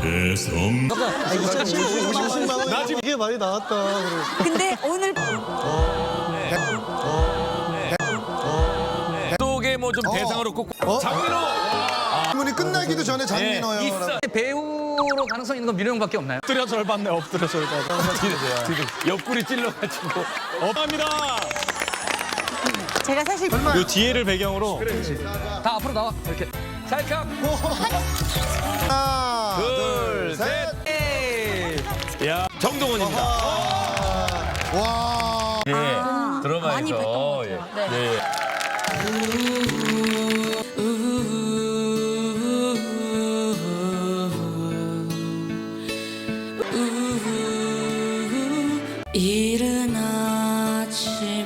대성 아 이거 진짜 50만 원. 나 지금 이게 많이 나왔다. 그래. 근데 오늘 속에 뭐 좀 대상으로 꼭 어? 장민호 질문이 끝나기도 전에 장민호요. 있어. 배우로 가능성 있는 건 민호 형밖에 없나요? 엎드려 절받네 엎드려 절받. 옆구리 찔러가지고 어합니다. 제가 사실 요 뒤에를 배경으로 다 앞으로 나와 이렇게 찰칵 하나 둘, 셋. 야 정동원입니다. 와. 예, 많이 드라마에서 뵀던 것 예. 같아요. 네. 예. 이른 아침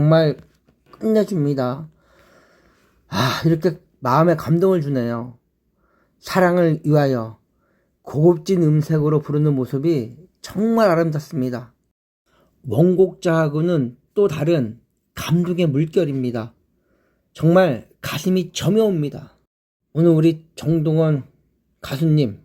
정말 끝내줍니다. 아, 이렇게 마음에 감동을 주네요. 사랑을 위하여 고급진 음색으로 부르는 모습이 정말 아름답습니다. 원곡자하고는 또 다른 감동의 물결입니다. 정말 가슴이 저며옵니다. 오늘 우리 정동원 가수님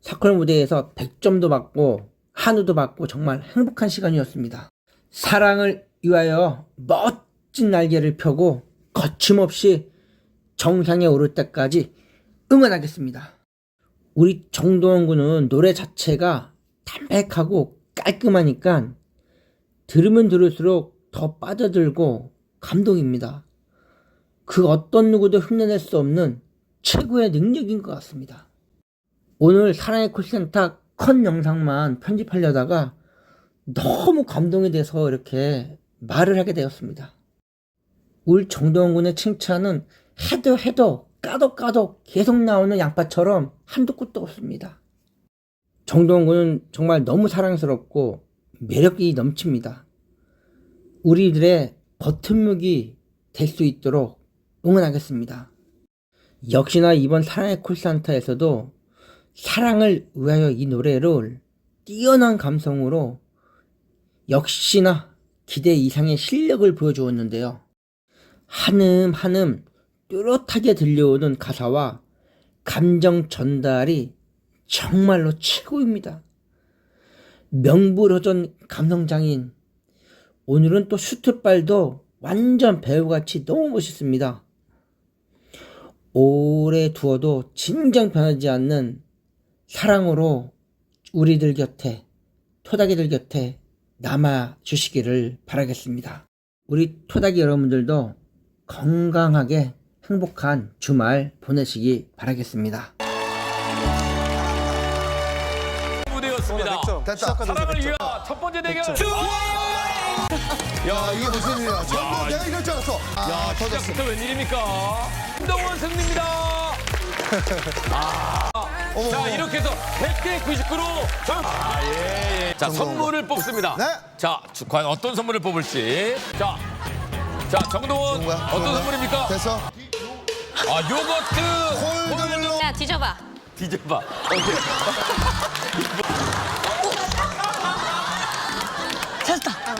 사컬 무대에서 100점도 받고 한우도 받고 정말 행복한 시간이었습니다. 사랑을 위하여 멋진 날개를 펴고 거침없이 정상에 오를 때까지 응원하겠습니다. 우리 정동원 군은 노래 자체가 담백하고 깔끔하니까 들으면 들을수록 더 빠져들고 감동입니다. 그 어떤 누구도 흉내낼 수 없는 최고의 능력인 것 같습니다. 오늘 사랑의 콜센터 컨 영상만 편집하려다가 너무 감동이 돼서 이렇게 말을 하게 되었습니다. 우리 정동원 군의 칭찬은 해도 해도 까도 까도 계속 나오는 양파처럼 한도 끝도 없습니다. 정동원 군은 정말 너무 사랑스럽고 매력이 넘칩니다. 우리들의 버튼목이 될 수 있도록 응원하겠습니다. 역시나 이번 사랑의 콜산타에서도 사랑을 위하여 이 노래를 뛰어난 감성으로 역시나 기대 이상의 실력을 보여주었는데요. 한음 한음 뚜렷하게 들려오는 가사와 감정 전달이 정말로 최고입니다. 명불허전 감성장인 오늘은 또 슈트발도 완전 배우같이 너무 멋있습니다. 오래 두어도 진정 변하지 않는 사랑으로 우리들 곁에 토닥이들 곁에 남아 주시기를 바라겠습니다. 우리 토닥이 여러분들도 건강하게 행복한 주말 보내시기 바라겠습니다. 무대였습니다. 사랑을 위한 첫 번째 대결. 야, 이게 무슨 일이야. 전부 내가 이럴 줄 알았어. 아, 터졌어. 시작부터 웬일입니까? 김동원 승리입니다. 어머, 자. 이렇게 해서 100대 99로 아, 예, 예. 자 선물을 뽑습니다. 네. 자 주- 과연 어떤 선물을 뽑을지. 자, 자 정동원 거야? 어떤 좋은 거야? 선물입니까? 됐어. 아 요거트 홀드로. 야 뒤져봐 뒤져봐. 오케이.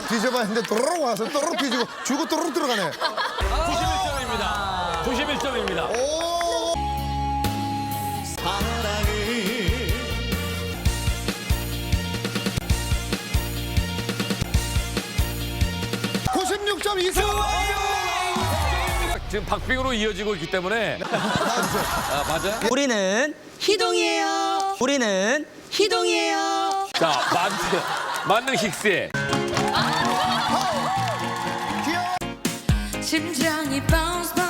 뒤져봐 했는데 또르륵 와서 또르륵 뒤지고 주고 또르륵 들어가네. 91점입니다. 91점입니다. 오. 점) 이상 지금 박빙으로 이어지고 있기 때문에 아, 맞아요? 우리는 희동이에요. 우리는 희동이에요. 자 만능 만능 힉스의 심장이 bounce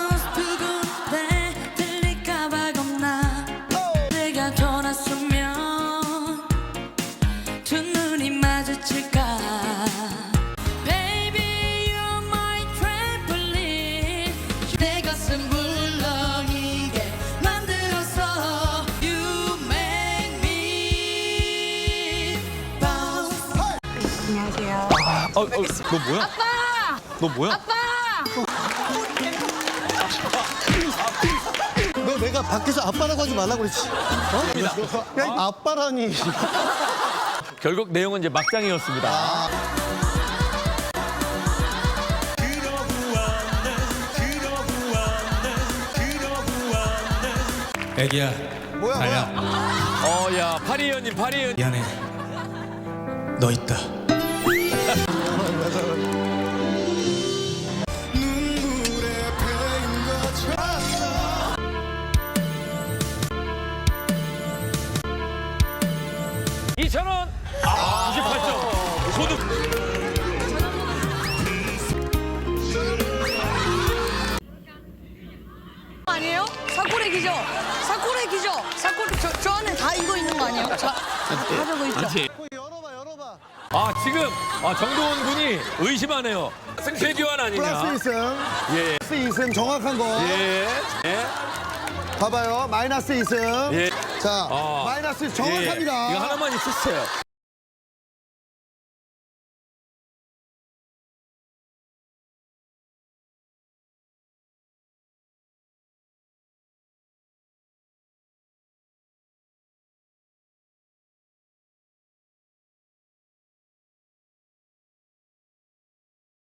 어, 어, 너 뭐야? 너 뭐야? 너 내가 밖에서 아빠라고 하지 말라고 그랬지 어? 야, 이 아빠라니 결국 내용은 이제 막장이었습니다. 애기야 뭐야 뭐야 어, 야, 파리연님, 파리연. 미안해 너 있다 이천 원. 아, 98점. 소득. 아니에요? 사코레기죠? 사코레기죠? 사코레 저, 저 안에 다 이거 있는 거 아니에요? 자, 다 적어 있죠? 아, 지금 아, 정동원 군이 의심하네요. 승패 교환 아니냐? 플러스 2승 예. 플러스 2승 정확한 거 예. 예. 봐봐요 마이너스 2승 예. 자 아. 마이너스 예. 정확합니다 이거 하나만 있었어요.